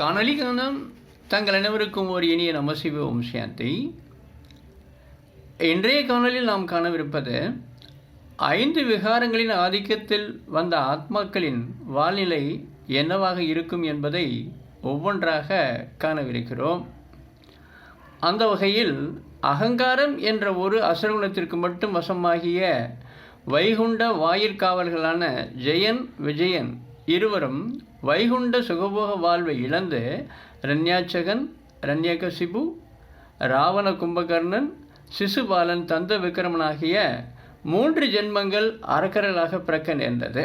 காணொலி காணும் தங்கள் அனைவருக்கும் ஒரு இனிய நமசிவ ஓம் சாந்தி இன்றைய காணொலியில் நாம் காணவிருப்பது ஐந்து விகாரங்களின் ஆதிக்கத்தில் வந்த ஆத்மாக்களின் வாழ்நிலை என்னவாக இருக்கும் என்பதை ஒவ்வொன்றாக காணவிருக்கிறோம். அந்த வகையில் அகங்காரம் என்ற ஒரு அசுரகுணத்திற்கு மட்டும் வசமாகிய வைகுண்ட வாயிற்காவல்களான ஜெயன் விஜயன் இருவரும் வைகுண்ட சுகபோக வாழ்வை இழந்து ரண்யாச்சகன் ரண்யகசிபு ராவண கும்பகர்ணன் சிசுபாலன் தந்த விக்ரமனாகிய மூன்று ஜென்மங்கள் அறக்கரலாக பிறக்க நேர்ந்தது.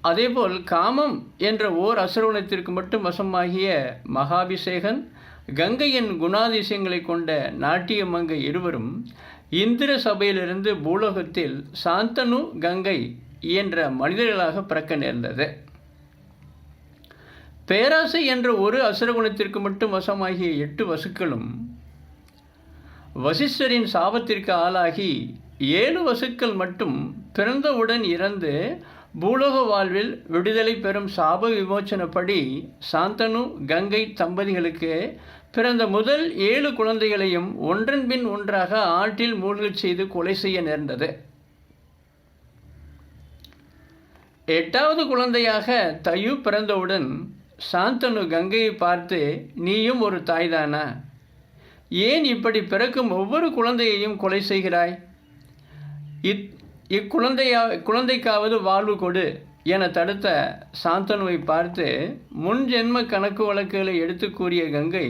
அதேபோல் காமம் என்ற ஓர் அசுரவனத்திற்கு மட்டும் வசமாகிய மகாபிஷேகன் கங்கையின் குணாதிசயங்களை கொண்ட நாட்டிய மங்கை இருவரும் இந்திர சபையிலிருந்து பூலோகத்தில் சாந்தனு கங்கை இயன்ற மனிதர்களாக பிறக்க நேர்ந்தது. பேராசை என்ற ஒரு அசுரகுணத்திற்கு மட்டும் வசமாகிய எட்டு வசுக்களும் வசிஷ்டரின் சாபத்திற்கு ஆளாகி ஏழு வசுக்கள் மட்டும் பிறந்தவுடன் இறந்து பூலோக வாழ்வில் விடுதலை பெறும் சாப விமோச்சனப்படி சாந்தனு கங்கை தம்பதிகளுக்கு பிறந்த முதல் ஏழு குழந்தைகளையும் ஒன்றன் பின் ஒன்றாக ஆற்றில் மூழ்கச் செய்து கொலை செய்ய நேர்ந்தது. எட்டாவது குழந்தையாக தயு பிறந்தவுடன் சாந்தனு கங்கையை பார்த்து நீயும் ஒரு தாய்தானா? ஏன் இப்படி பிறக்கும் ஒவ்வொரு குழந்தையையும் கொலை செய்கிறாய்? இத் இக்குழந்தையா குழந்தைக்காவது வாழ்வு கொடு என தடுத்த சாந்தனுவை பார்த்து முன் ஜென்ம கணக்கு வழக்குகளை எடுத்து கூறிய கங்கை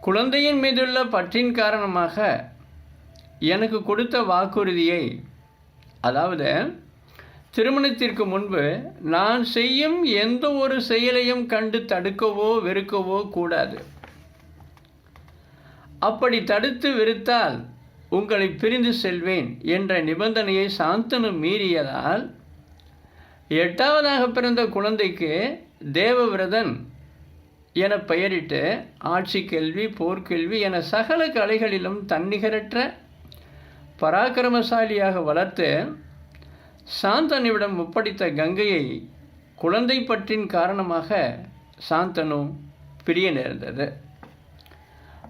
குழந்தையின் மீதுள்ள பற்றின் காரணமாக எனக்கு கொடுத்த வாக்குறுதியை அதாவது திருமணத்திற்கு முன்பு நான் செய்யும் எந்த ஒரு செயலையும் கண்டு தடுக்கவோ வெறுக்கவோ கூடாது. அப்படி தடுத்து வெறுத்தால் உங்களை பிரிந்து செல்வேன் என்ற நிபந்தனையை சாந்தனு மீறியதால் எட்டாவதாக பிறந்த குழந்தைக்கு தேவவிரதன் என பெயரிட்டு ஆட்சி கேள்வி போர்க்கேள்வி என சகல கலைகளிலும் தன்னிகரற்ற பராக்கிரமசாலியாக வளர்த்து சாந்தனுவிடம் ஒப்படைத்த கங்கையை குழந்தை பற்றின் காரணமாக சாந்தனு பிரிய நேர்ந்தது.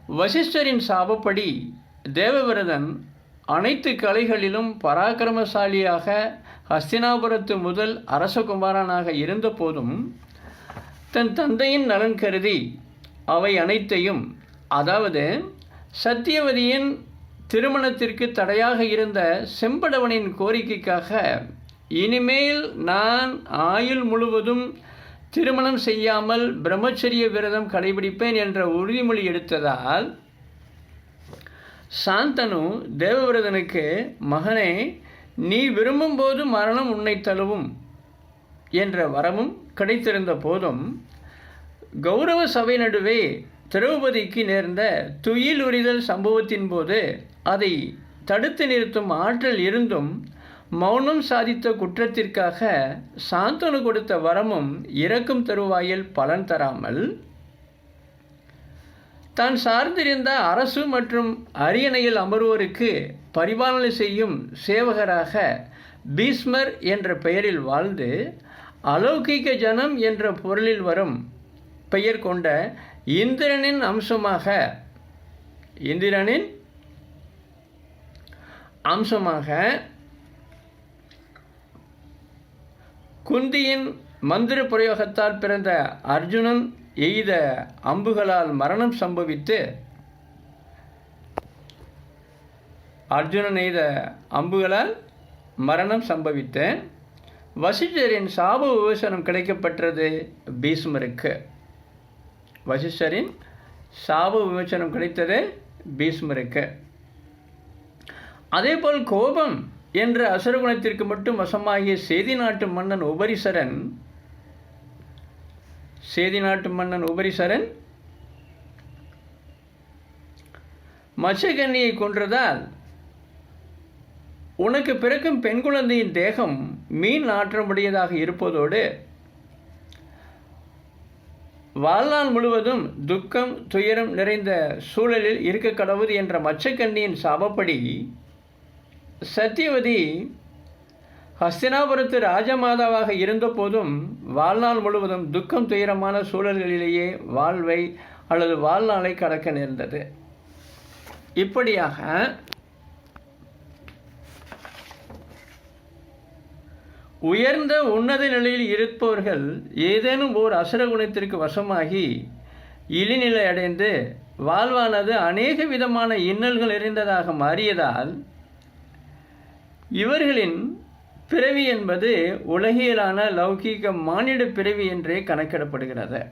வசிஷ்டரின் சாபப்படி தேவவிரதன் அனைத்து கலைகளிலும் பராக்கிரமசாலியாக ஹஸ்தினாபுரத்து முதல் அரசகுமாரனாக இருந்தபோதும் தன் தந்தையின் நலன் கருதி அவை அனைத்தையும் அதாவது சத்தியவதியின் திருமணத்திற்கு தடையாக இருந்த செம்படவனின் கோரிக்கைக்காக இனிமேல் நான் ஆயுள் முழுவதும் திருமணம் செய்யாமல் பிரம்மச்சரிய விரதம் கடைபிடிப்பேன் என்ற உறுதிமொழி எடுத்ததால் சாந்தனு தேவவிரதனுக்கு மகனே நீ விரும்பும்போது மரணம் உன்னை தழுவும் என்ற வரமும் கிடைத்திருந்த போதும் கௌரவ சபை நடுவே திரௌபதிக்கு நேர்ந்த துயில் உரிதல் சம்பவத்தின் போது அதை தடுத்து நிறுத்தும் ஆற்றல் இருந்தும் மௌனம் சாதித்த குற்றத்திற்காக சாந்தனு கொடுத்த வரமும் இறக்கும் தருவாயில் பலன் தராமல் தான் சார்ந்திருந்த அரசு மற்றும் அரியணையில் அமர்வோருக்கு பரிபாலனை செய்யும் சேவகராக பீஸ்மர் என்ற பெயரில் வாழ்ந்து அலௌகிக ஜனம் என்ற பொருளில் வரும் பெயர் கொண்ட இந்திரனின் அம்சமாக இந்திரனின் அம்சமாக குந்தியின் மந்திர பிரயோகத்தால் பிறந்த அர்ஜுனன் எய்த அம்புகளால் மரணம் சம்பவித்து அர்ஜுனன் எய்த அம்புகளால் மரணம் சம்பவித்து வசிஷ்டரின் சாப விமோசனம் கிடைக்கப்பட்டது பீஷ்மருக்கு. வசிஷ்டரின் சாப விமோசனம் கிடைத்தது பீஷ்மருக்கு. அதேபோல் கோபம் என்ற அசுரகுணத்திற்கு மட்டும் வசமாகிய சேதி நாட்டு மன்னன் உபரிசரன் சேதி நாட்டு மன்னன் உபரிசரன் மச்சகன்னியை கொன்றதால் உனக்கு பிறக்கும் பெண் குழந்தையின் தேகம் மீன் ஆற்றமுடையதாக இருப்பதோடு வாழ்நாள் முழுவதும் துக்கம் துயரம் நிறைந்த சூழலில் இருக்க கடவுது என்ற மச்சக்கண்ணியின் சாபப்படி சத்தியவதி ஹஸ்தினாபுரத்து ராஜமாதாவாக இருந்தபோதும் வாழ்நாள் முழுவதும் துக்கம் துயரமான சூழல்களிலேயே வாழ்வை அல்லது வாழ்நாளை கடக்க நேர்ந்தது. இப்படியாக உயர்ந்த உன்னத நிலையில் இருப்பவர்கள் ஏதேனும் ஓர் அசுர குணத்திற்கு வசமாகி இழிநிலை அடைந்து வாழ்வானது அநேக விதமான இன்னல்கள் நிறைந்ததாக மாறியதால் இவர்களின் பிறவி என்பது உலகியலான லௌகீக மானிட பிறவி என்றே கணக்கிடப்படுகிறது.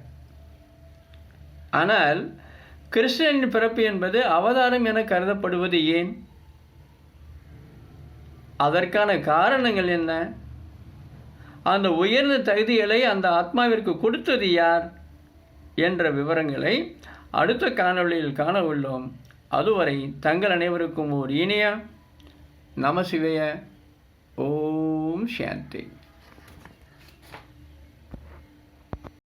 ஆனால் கிருஷ்ணனின் பிறப்பு என்பது அவதாரம் என கருதப்படுவது ஏன்? அதற்கான காரணங்கள் என்ன? அந்த உயர்ந்த தகுதிகளை அந்த ஆத்மாவிற்கு கொடுத்தது யார்? என்ற விவரங்களை அடுத்த காணொளியில் காண உள்ளோம். அதுவரை தங்கள் அனைவருக்கும் ஓர் இனியா நமசிவய ஓம் சாந்தி.